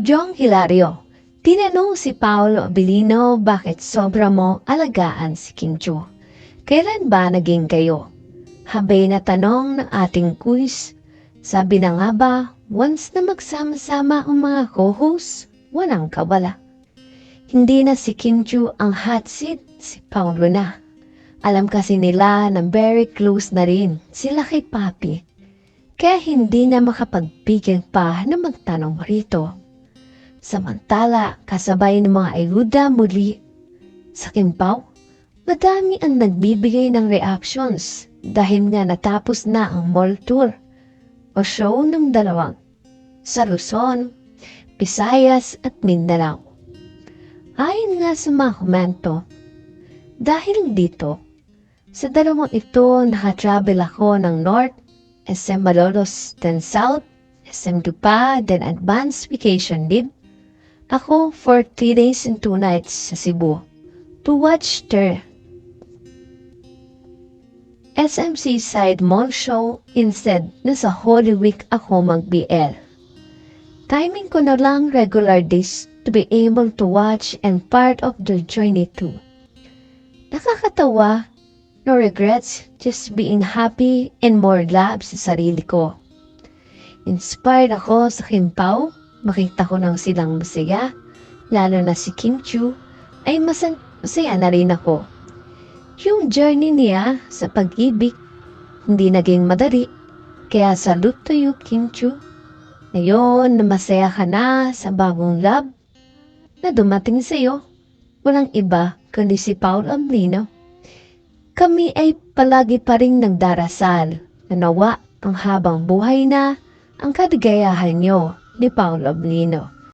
Jong Hilario, tinanong si Paolo Abilino bakit sobra mo alagaan si Kim Chu. Kailan ba naging kayo? Habay na tanong ng ating quiz. Sabi na nga ba, once na magsama-sama ang mga co-host, walang kawala. Hindi na si Kim Chu ang hot seat, si Paolo na. Alam kasi nila na very close na rin sila kay Papi. Kaya hindi na makapagpigil pa na magtanong rito. Samantala, kasabay ng mga ayuda muli sa Kimpaw, madami ang nagbibigay ng reactions dahil nga natapos na ang mall tour o show ng dalawang sa Luzon, Visayas at Mindanao. Ayon nga sa mga komento, dahil dito, sa dalawang ito nakatravel ako ng North, SM Malolos, then South, SM Dupa, then Advanced Vacation Leave. Ako for 3 days and 2 nights sa Cebu to watch their SMC Side Mall Show instead na sa Holy Week ako mag-BL. Timing ko na lang regular days to be able to watch and part of the journey too. Nakakatawa, no regrets, just being happy and more love sa sarili ko. Inspired ako sa Kimpaw, makita ko nang silang masaya, lalo na si Kim Chu, ay masaya na rin ako. Yung journey niya sa pag-ibig, hindi naging madali, kaya salute to you, Kim Chu. Ngayon masaya ka na sa bagong love na dumating sa iyo, walang iba kundi si Paul Amlino. Kami ay palagi pa rin nagdarasal na nawa ang habang buhay na ang kaligayahan niyo ni Paul Amlino.